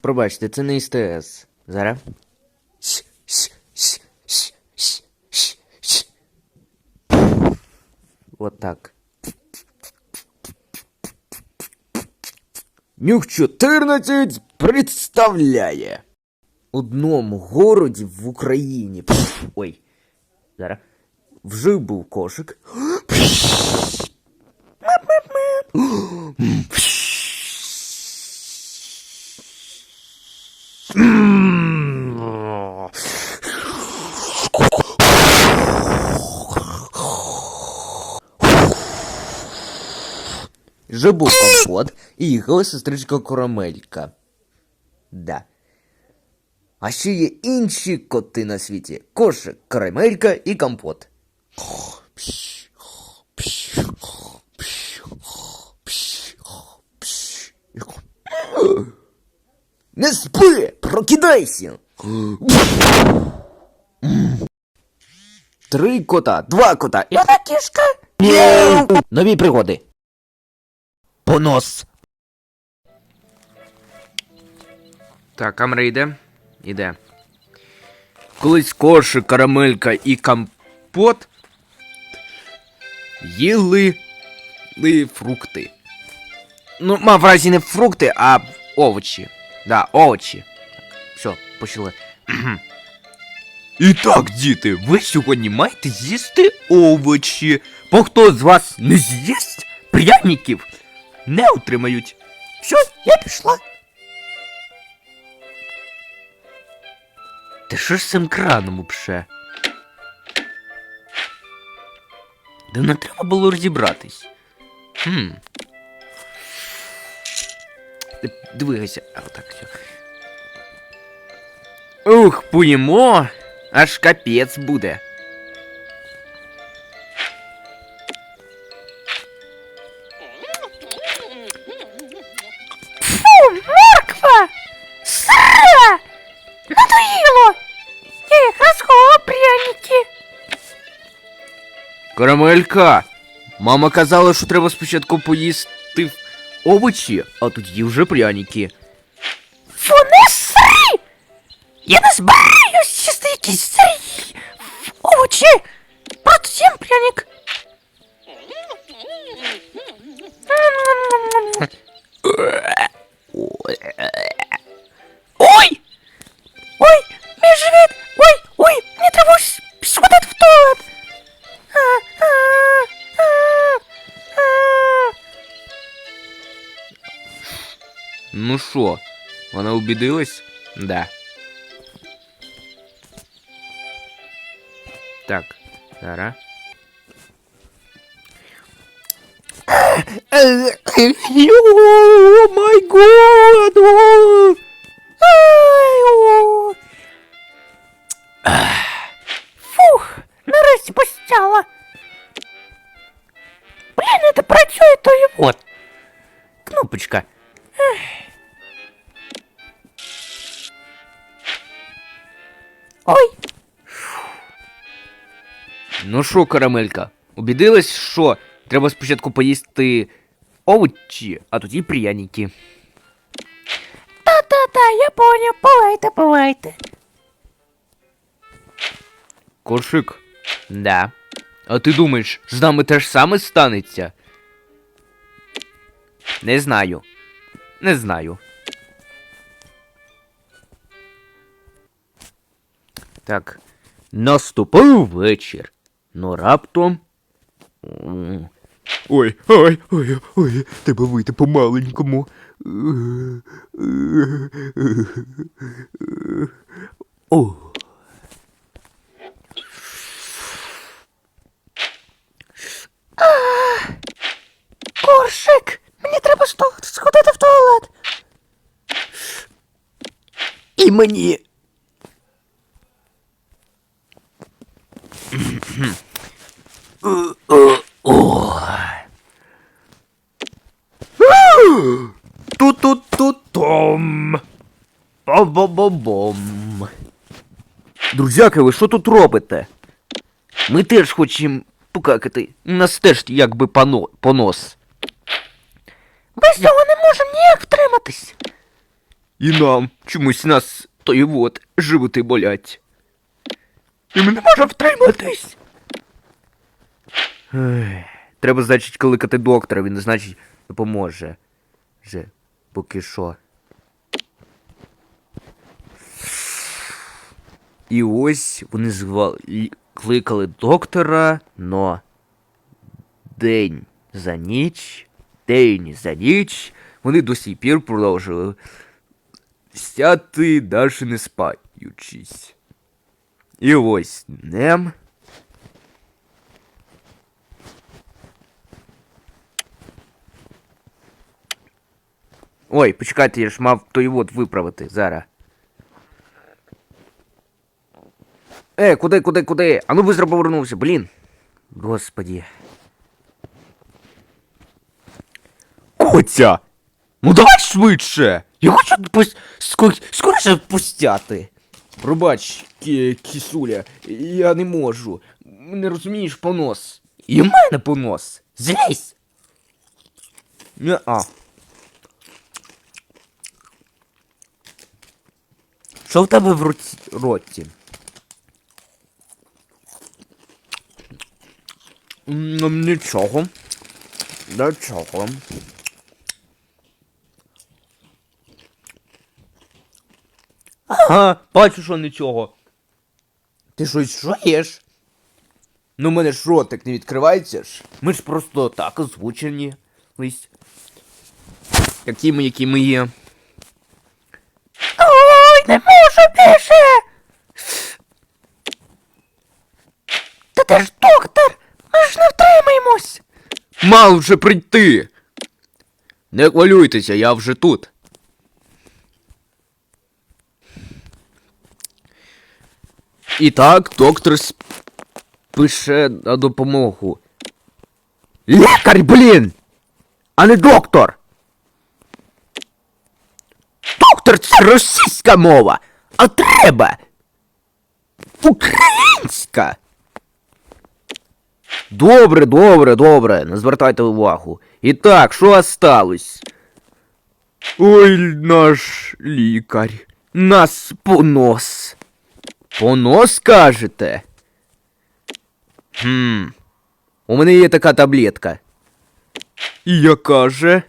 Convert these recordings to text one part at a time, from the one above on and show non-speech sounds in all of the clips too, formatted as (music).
Пробачте, це не СТС. Зараз. От так. Нюх 14 представляє. Одному городі в Україні. Ой. Зараз. Вжив був кошик. Жив був компот і їхала сестричка Коромелька. Да. А ще є інші коти на світі: кошик, карамелька і компот. Не спи! Прокидайся! Три кота, два кота і одна кішка. Нові пригоди. Понос. Так, камера йде? Іде. Колись кошик, карамелька і компот їли фрукти. Ну, мав в разі не фрукти, а овочі. Да, овочі. Все, почали. (clears throat) І так, діти, ви сьогодні маєте з'їсти овочі. Бо хто з вас не з'їсть пряників, не отримають. Все, я пішла. Та що ж з цим краном пше? Да не треба було розібратись. Хм. Двигайся. А, отак все. Ух, поїмо, аж капець буде. Фу, морква! Сыра! Надоело! Я якраз ховала пряники. Карамелька! Мама казала, що треба спочатку поїсти овочі, а тоді вже пряники. Фу, не сри! Я не збираюсь чисти якісь сирі овочі! Просто з'їм пряник. Що, вона убідилась? Да. Так, зараз. О май год! Ну що, карамелька, убідилась, що треба спочатку поїсти овочі, а тоді пряники. та-та-та, я поняв, бувайте, бувайте. Кошик? Да. А ти думаєш, з нами те ж саме станеться? Не знаю. Не знаю. Так. Наступив вечір. Ну раптом. Ой, ой, ой, ой, треба вийти по-маленькому. О. Коршик, мені треба сходити в туалет. І мені. Ту-ту-ту-том. Бом-бом-бом-бом. Друзяки, ви що тут робите? Ми теж хочемо покакати. У нас теж якби пано... понос. Без цього не можемо ніяк втриматись. І нам чомусь нас той от животи болять. І ми не можемо втриматись. Треба, значить, кликати доктора, він, значить, допоможе. Же, поки що. І ось вони звали, кликали доктора, но день за ніч, день за ніч, вони до сих пір продовжили сяти, далі не спаючись. І ось днем. Ой, почекайте, я ж мав той вот виправити зараз. Е, куди, куди, куди? А ну быстро повернувся, блін. Господі. Котя! Ну давай швидше! Я хочу пос... ско... скоріше пустяти. Пробач, кі... кісуля, я не можу. Не розумієш понос. І в мене понос. Злізь! Не-а. Що в тебе в роті? роті? М, Нічого. Нічого. Ага, бачу, що нічого. Ти щось жуєш? Ну, в мене ж ротик не відкривається ж. Ми ж просто так озвучені. Лись. Які ми, які ми є. Не можу більше. Та ти ж доктор, ми ж не втримаємось. Мав вже прийти. Не хвилюйтеся, я вже тут. І так, доктор пише на допомогу. Лікар, блін! А не доктор! Доктор це російська мова, а треба українська. Добре, добре, добре, не звертайте увагу. І так, що осталось? Ой, наш лікар. Нас понос. Понос, кажете? Хм. У мене є така таблетка. І яка же?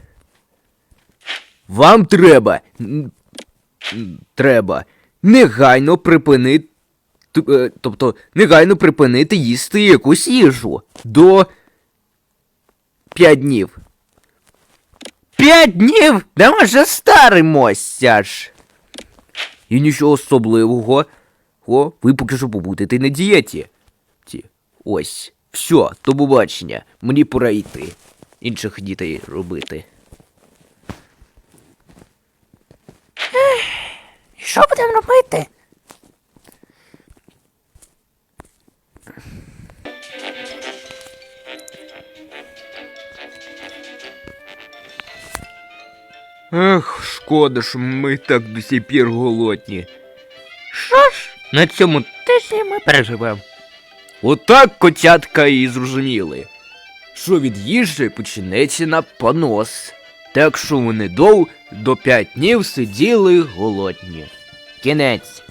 Вам треба. Треба негайно припинити. Е, Тобто негайно припинити їсти якусь їжу до 5 днів. П'ять днів? Да ми вже старимося ж. І нічого особливого. О, ви поки що побудете на дієті. Ті. Ось. Все, до побачення. Мені пора йти. Інших дітей робити. Що будемо робити? Ех, шкода, що ми так до сих пір голодні. Що ж, На цьому тижні ми переживемо. Отак котятка і зрозуміли, що від їжі почнеться на понос. Так що вони дов до п'ять днів сиділи голодні. Кінець.